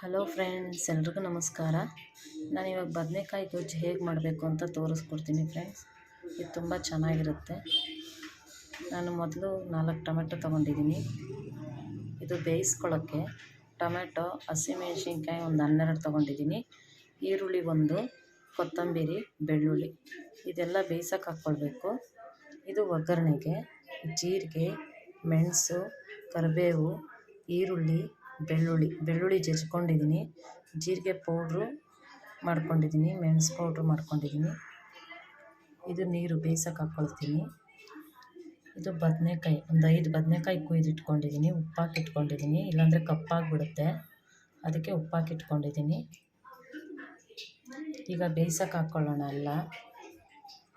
Hello friends, ಎಲ್ರಿಗೂ ನಮಸ್ಕಾರ. ನಾನು ಇವಾಗ ಬದನೆಕಾಯಿ ಗೊಜ್ಜು ಹೇಗೆ ಮಾಡಬೇಕು ಅಂತ ತೋರಿಸ್ಕೊಡ್ತೀನಿ ಫ್ರೆಂಡ್ಸ್. ಇದು ತುಂಬ ಚೆನ್ನಾಗಿರುತ್ತೆ. ನಾನು ಮೊದಲು ನಾಲ್ಕು ಟೊಮೆಟೊ ತೊಗೊಂಡಿದ್ದೀನಿ. ಇದು ಬೇಯಿಸ್ಕೊಳ್ಳೋಕ್ಕೆ ಟೊಮೆಟೊ ಹಸಿಮೆಣ್ಸಿನ್ಕಾಯಿ ಒಂದು ಹನ್ನೆರಡು ತೊಗೊಂಡಿದ್ದೀನಿ. ಈರುಳ್ಳಿ ಒಂದು, ಕೊತ್ತಂಬರಿ, ಬೆಳ್ಳುಳ್ಳಿ. ಇದೆಲ್ಲ ಬೇಯಿಸೋಕೆ ಹಾಕ್ಕೊಳ್ಬೇಕು. ಇದು ಒಗ್ಗರಣೆಗೆ, ಜೀರಿಗೆ, ಮೆಣಸು, ಕರಿಬೇವು, ಈರುಳ್ಳಿ ಬೆಳ್ಳುಳ್ಳಿ ಬೆಳ್ಳುಳ್ಳಿ ಜಜ್ಕೊಂಡಿದ್ದೀನಿ. ಜೀರಿಗೆ ಪೌಡ್ರು ಮಾಡ್ಕೊಂಡಿದ್ದೀನಿ, ಮೆಣಸು ಪೌಡ್ರು ಮಾಡ್ಕೊಂಡಿದ್ದೀನಿ. ಇದು ನೀರು ಬೇಯ್ಸೋಕೆ ಹಾಕ್ಕೊಳ್ತೀನಿ. ಇದು ಬದನೇಕಾಯಿ, ಒಂದು ಐದು ಬದನೇಕಾಯಿ ಕುಯ್ದಿಟ್ಕೊಂಡಿದ್ದೀನಿ ಉಪ್ಪಾಕಿಟ್ಕೊಂಡಿದ್ದೀನಿ ಇಲ್ಲಾಂದರೆ ಕಪ್ಪಾಗಿಬಿಡುತ್ತೆ. ಅದಕ್ಕೆ ಉಪ್ಪಾಕಿಟ್ಕೊಂಡಿದ್ದೀನಿ ಈಗ ಬೇಯ್ಸೋಕೆ ಹಾಕ್ಕೊಳ್ಳೋಣ ಎಲ್ಲ.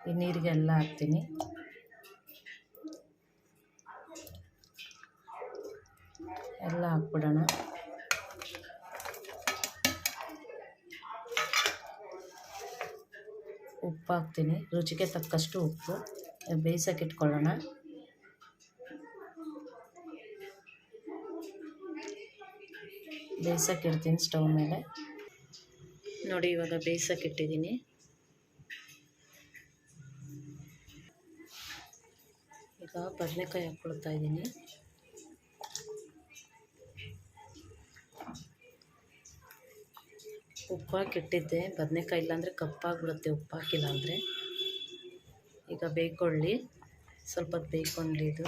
ಈ ನೀರಿಗೆಲ್ಲ ಹಾಕ್ತೀನಿ. ಎಲ್ಲ ಹಾಕ್ಬಿಡೋಣ. ಉಪ್ಪು ಹಾಕ್ತೀನಿ. ರುಚಿಗೆ ತಕ್ಕಷ್ಟು ಉಪ್ಪು. ಬೇಯಿಸೋಕೆ ಇಟ್ಕೊಳ್ಳೋಣ. ಬೇಯಿಸೋಕೆ ಇಡ್ತೀನಿ ಸ್ಟವ್ ಮೇಲೆ. ನೋಡಿ, ಇವಾಗ ಬೇಯಿಸೋಕೆ ಇಟ್ಟಿದ್ದೀನಿ. ಈಗ ಬದನೆಕಾಯಿ ಹಾಕ್ಕೊಳ್ತಾ ಇದ್ದೀನಿ. ಉಪ್ಪು ಹಾಕಿ ಇಟ್ಟಿದ್ದೆ ಬದನೆಕಾಯಿ ಇಲ್ಲಾಂದರೆ ಕಪ್ಪಾಗ್ಬಿಡುತ್ತೆ ಉಪ್ಪು ಉಪ್ಪಾಕಿಲ್ಲ ಅಂದರೆ. ಈಗ ಬೇಯ್ಕೊಳ್ಳಿ ಸ್ವಲ್ಪ ಬೇಯ್ಕೊಳ್ಳಿ ಇದು.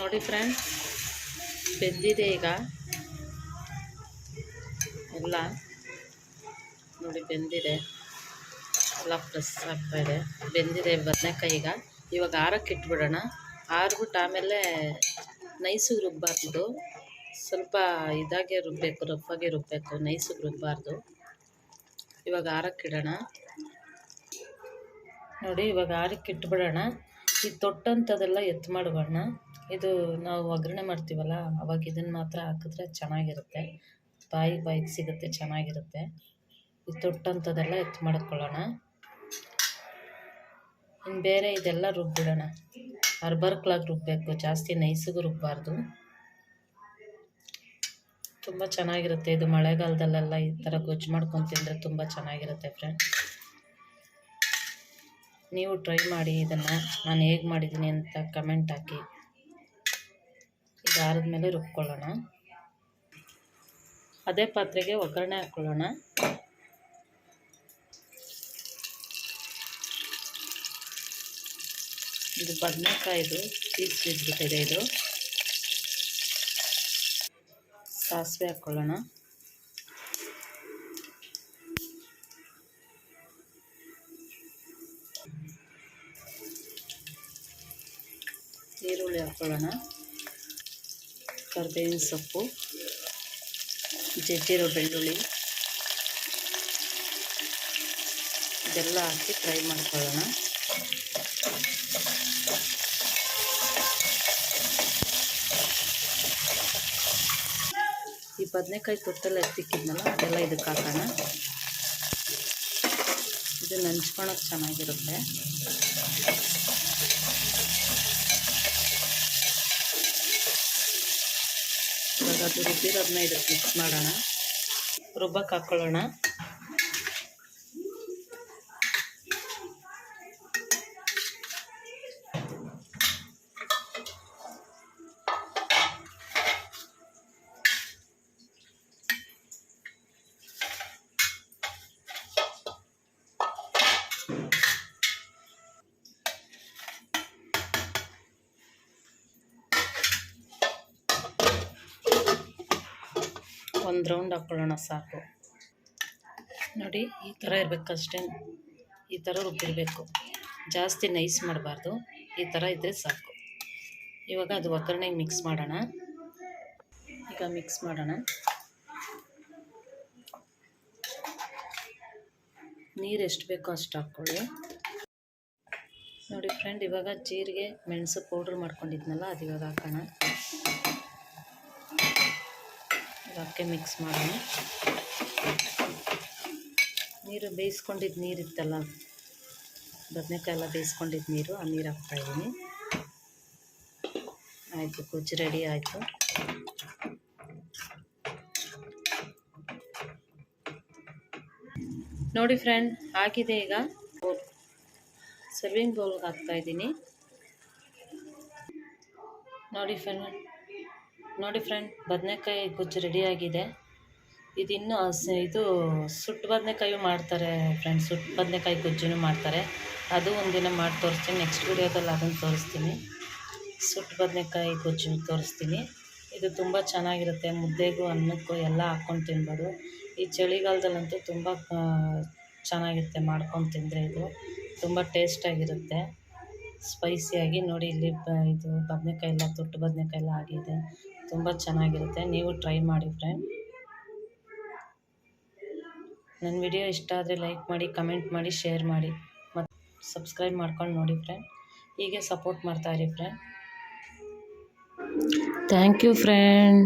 ನೋಡಿ ಫ್ರೆಂಡ್ಸ್, ಬೆಂದಿದೆ ಈಗ. ಎಲ್ಲ ನೋಡಿ ಬೆಂದಿದೆ. ಎಲ್ಲ ಫ್ರೆಶ್ ಆಗ್ತಾಯಿದೆ ಬೆಂದಿದೆ ಬದನೆಕಾಯಿ ಈಗ. ಇವಾಗ ಆರಕ್ಕೆ ಇಟ್ಬಿಡೋಣ. ಆರ್ಬಿಟ್ಟು ಆಮೇಲೆ ನೈಸಿಗೆ ರುಬ್ಬಾರ್ದು. ಸ್ವಲ್ಪ ಇದಾಗೆ ರುಬ್ಬಬೇಕು ರಫಾಗೆ ರುಬ್ಬಬೇಕು ನೈಸಿಗೆ ರುಬ್ಬಾರ್ದು. ಇವಾಗ ಆರಕ್ಕಿಡೋಣ ನೋಡಿ, ಇವಾಗ ಆರಕ್ಕೆ ಇಟ್ಬಿಡೋಣ. ಈ ತೊಟ್ಟಂಥದ್ದೆಲ್ಲ ಎತ್ತು ಮಾಡಬೇಡ ಇದು ನಾವು ಒಗ್ಗರಣೆ ಮಾಡ್ತೀವಲ್ಲ, ಅವಾಗ ಇದನ್ನು ಮಾತ್ರ ಹಾಕಿದ್ರೆ ಚೆನ್ನಾಗಿರುತ್ತೆ. ಬಾಯಿ ಬಾಯಿಗೆ ಸಿಗುತ್ತೆ, ಚೆನ್ನಾಗಿರುತ್ತೆ. ಈ ತೊಟ್ಟಂಥದ್ದೆಲ್ಲ ಎತ್ತು ಮಾಡ್ಕೊಳ್ಳೋಣ. ಇನ್ನು ಬೇರೆ ಇದೆಲ್ಲ ರುಬ್ಬಿಡೋಣ. ಅರ್ಬರ್ಕ್ಲಾಗಿ ರುಬ್ಬಬೇಕು ಜಾಸ್ತಿ ನೈಸಿಗೂ ರುಬ್ಬಾರ್ದು. ತುಂಬ ಚೆನ್ನಾಗಿರುತ್ತೆ ಇದು ಮಳೆಗಾಲದಲ್ಲೆಲ್ಲ ಈ ಥರ ಗೊಜ್ಜು ಮಾಡ್ಕೊಂಡು ತಿಂದರೆ ತುಂಬ ಚೆನ್ನಾಗಿರುತ್ತೆ ಫ್ರೆಂಡ್ ನೀವು ಟ್ರೈ ಮಾಡಿ ಇದನ್ನು, ನಾನು ಹೇಗೆ ಮಾಡಿದ್ದೀನಿ ಅಂತ ಕಮೆಂಟ್ ಹಾಕಿ. ದಾರದ ಮೇಲೆ ರುಬ್ಕೊಳ್ಳೋಣ. ಅದೇ ಪಾತ್ರೆಗೆ ಒಗ್ಗರಣೆ ಹಾಕ್ಕೊಳ್ಳೋಣ ಇದು ಬದನೆಕಾಯಿದು ಪೀಸ್ ಬಿದ್ದುಬಿಟ್ಟಿದೆ ಇದು. ಸಾಸಿವೆ ಹಾಕ್ಕೊಳ್ಳೋಣ ಈರುಳ್ಳಿ ಹಾಕ್ಕೊಳ್ಳೋಣ ಕರ್ಬೇವಿನ ಸೊಪ್ಪು, ಜಜ್ಜಿರೋ ಬೆಳ್ಳುಳ್ಳಿ. ಇದೆಲ್ಲ ಹಾಕಿ ಫ್ರೈ ಮಾಡ್ಕೊಳ್ಳೋಣ. ಬದನೆಕಾಯಿ ತೊಟ್ಟೆಲ್ಲ ಎತ್ತಿಕ್ಕಿದ್ನಲ್ಲ, ಅದೆಲ್ಲ ಇದಕ್ಕೆ ಹಾಕೋಣ. ಇದು ನೆಂಚ್ಕೊಳಕ್ಕೆ ಚೆನ್ನಾಗಿರುತ್ತೆ. ಅದು ರುಬ್ಬಿರೋದನ್ನ ಇದಕ್ಕೆ ಮಿಕ್ಸ್ ಮಾಡೋಣ. ರುಬ್ಬಕ್ಕೆ ಹಾಕ್ಕೊಳ್ಳೋಣ ಒಂದು ರೌಂಡ್ ಹಾಕ್ಕೊಳ್ಳೋಣ ಸಾಕು. ನೋಡಿ, ಈ ಥರ ಇರಬೇಕಷ್ಟೇ. ಈ ಥರ ರುಬ್ಬಿರಬೇಕು. ಜಾಸ್ತಿ ನೈಸ್ ಮಾಡಬಾರ್ದು. ಈ ಥರ ಇದ್ದರೆ ಸಾಕು. ಇವಾಗ ಅದು ಒಗ್ಗರಣೆಗೆ ಮಿಕ್ಸ್ ಮಾಡೋಣ. ಈಗ ಮಿಕ್ಸ್ ಮಾಡೋಣ. ನೀರು ಎಷ್ಟು ಬೇಕೋ ಅಷ್ಟು ಹಾಕ್ಕೊಳ್ಳಿ ನೋಡಿ ಫ್ರೆಂಡ್ ಇವಾಗ ಜೀರಿಗೆ, ಮೆಣಸು ಪೌಡ್ರ್ ಮಾಡ್ಕೊಂಡಿದ್ನಲ್ಲ ಅದು ಇವಾಗ ಹಾಕೋಣ. ಹಾಕಿ ಮಿಕ್ಸ್ ಮಾಡೋಣ. ನೀರು ಬೇಯಿಸ್ಕೊಂಡಿದ್ದು ನೀರಿತ್ತಲ್ಲ ಬದನೆಕಾಯಿ ಎಲ್ಲ ಬೇಯಿಸ್ಕೊಂಡಿದ್ದು ನೀರು, ಆ ನೀರು ಹಾಕ್ತಾಯಿದ್ದೀನಿ ಆಯಿತು ಗೊಜ್ಜು ರೆಡಿ ಆಯಿತು. ನೋಡಿ ಫ್ರೆಂಡ್ ಆಗಿದೆ ಈಗ. ಸರ್ವಿಂಗ್ ಬೌಲ್ಗೆ ಹಾಕ್ತಾ ಇದ್ದೀನಿ ನೋಡಿ ಫ್ರೆಂಡ್ ನೋಡಿ ಫ್ರೆಂಡ್ ಬದನೆಕಾಯಿ ಗೊಜ್ಜು ರೆಡಿಯಾಗಿದೆ ಇದು ಇನ್ನೂ ಇದು ಸುಟ್ಟು ಬದನೆಕಾಯಿ ಮಾಡ್ತಾರೆ ಫ್ರೆಂಡ್ಸ್ ಸುಟ್ಟು ಬದನೆಕಾಯಿ ಗೊಜ್ಜುನು ಮಾಡ್ತಾರೆ. ಅದು ಒಂದಿನ ಮಾಡಿ ತೋರಿಸ್ತೀನಿ ನೆಕ್ಸ್ಟ್ ವೀಡಿಯೋದಲ್ಲಿ ಅದನ್ನು ತೋರಿಸ್ತೀನಿ. ಸುಟ್ಟು ಬದನೆಕಾಯಿ ಗೊಜ್ಜು ತೋರಿಸ್ತೀನಿ. ಇದು ತುಂಬ ಚೆನ್ನಾಗಿರುತ್ತೆ, ಮುದ್ದೆಗೂ ಅನ್ನಕ್ಕೂ ಎಲ್ಲ ಹಾಕ್ಕೊಂಡು ತಿನ್ಬೋದು. ಈ ಚಳಿಗಾಲದಲ್ಲಂತೂ ತುಂಬ ಚೆನ್ನಾಗಿರುತ್ತೆ ಮಾಡ್ಕೊಂಡು ತಿಂದರೆ ಇದು. ತುಂಬ ಟೇಸ್ಟಾಗಿರುತ್ತೆ ಸ್ಪೈಸಿಯಾಗಿ ನೋಡಿ ಇಲ್ಲಿ ಇದು ಬದನೆಕಾಯಿ ಎಲ್ಲ, ತುಟ್ಟು ಬದನೆಕಾಯಿ ಎಲ್ಲ ಆಗಿದೆ. ತುಂಬ ಚೆನ್ನಾಗಿರುತ್ತೆ. ನೀವು ಟ್ರೈ ಮಾಡಿ ಫ್ರೆಂಡ್. ನನ್ನ ವಿಡಿಯೋ ಇಷ್ಟ ಆದರೆ ಲೈಕ್ ಮಾಡಿ, ಕಮೆಂಟ್ ಮಾಡಿ, ಶೇರ್ ಮಾಡಿ. ಮತ್ತು ಸಬ್ಸ್ಕ್ರೈಬ್ ಮಾಡ್ಕೊಂಡು ನೋಡಿ ಫ್ರೆಂಡ್. ಹೀಗೆ ಸಪೋರ್ಟ್ ಮಾಡ್ತಾಯಿರಿ ಫ್ರೆಂಡ್. Thank you friend.